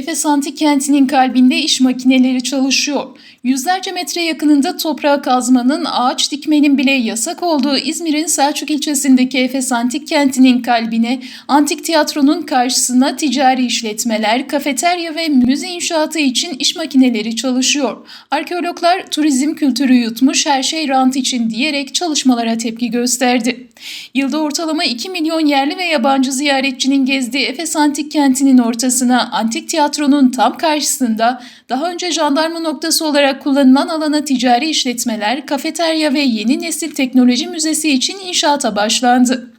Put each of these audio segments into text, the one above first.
Efes Antik Kenti'nin kalbinde iş makineleri çalışıyor. Yüzlerce metre yakınında toprağa kazmanın, ağaç dikmenin bile yasak olduğu İzmir'in Selçuk ilçesindeki Efes Antik Kenti'nin kalbine, antik tiyatronun karşısına ticari işletmeler, kafeterya ve müze inşaatı için iş makineleri çalışıyor. Arkeologlar turizm kültürü yutmuş her şey rant için diyerek çalışmalara tepki gösterdi. Yılda ortalama 2 milyon yerli ve yabancı ziyaretçinin gezdiği Efes Antik Kenti'nin ortasına antik tiyatronun tam karşısında daha önce jandarma noktası olarak kullanılan alana ticari işletmeler, kafeterya ve yeni nesil teknoloji müzesi için inşaata başlandı.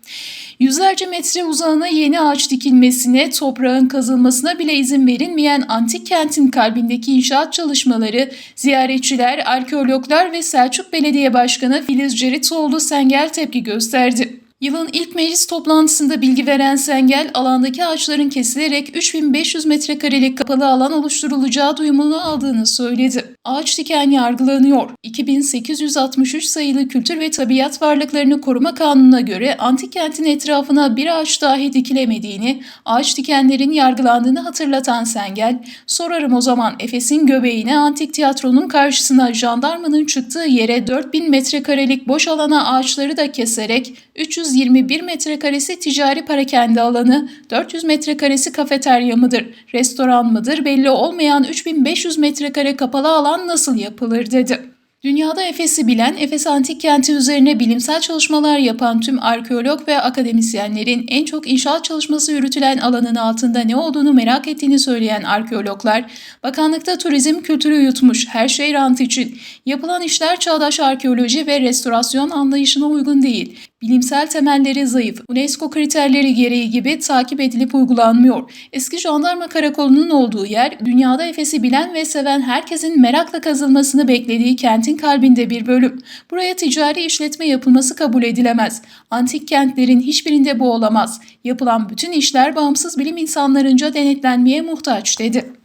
Yüzlerce metre uzağına yeni ağaç dikilmesine, toprağın kazılmasına bile izin verilmeyen antik kentin kalbindeki inşaat çalışmaları, ziyaretçiler, arkeologlar ve Selçuk Belediye Başkanı Filiz Ceritoğlu Sengel tepki gösterdi. Yılın ilk meclis toplantısında bilgi veren Sengel, alandaki ağaçların kesilerek 3500 metrekarelik kapalı alan oluşturulacağı duyumunu aldığını söyledi. Ağaç diken yargılanıyor. 2863 sayılı Kültür ve Tabiat Varlıklarını Koruma Kanunu'na göre antik kentin etrafına bir ağaç dahi dikilemediğini, ağaç dikenlerin yargılandığını hatırlatan Sengel, sorarım o zaman Efes'in göbeğine antik tiyatronun karşısına jandarmanın çıktığı yere 4000 metrekarelik boş alana ağaçları da keserek 321 metrekaresi ticari parakende alanı, 400 metrekaresi kafeterya mıdır, restoran mıdır belli olmayan 3500 metrekare kapalı alan nasıl yapılır dedi. Dünyada Efes'i bilen, Efes Antik Kenti üzerine bilimsel çalışmalar yapan tüm arkeolog ve akademisyenlerin en çok inşaat çalışması yürütülen alanın altında ne olduğunu merak ettiğini söyleyen arkeologlar, bakanlıkta turizm kültürü yutmuş her şey rant için. Yapılan işler çağdaş arkeoloji ve restorasyon anlayışına uygun değil. Bilimsel temelleri zayıf, UNESCO kriterleri gereği gibi takip edilip uygulanmıyor. Eski jandarma karakolunun olduğu yer, dünyada Efes'i bilen ve seven herkesin merakla kazılmasını beklediği kentin kalbinde bir bölüm. Buraya ticari işletme yapılması kabul edilemez. Antik kentlerin hiçbirinde bu olamaz. Yapılan bütün işler bağımsız bilim insanlarınca denetlenmeye muhtaç dedi.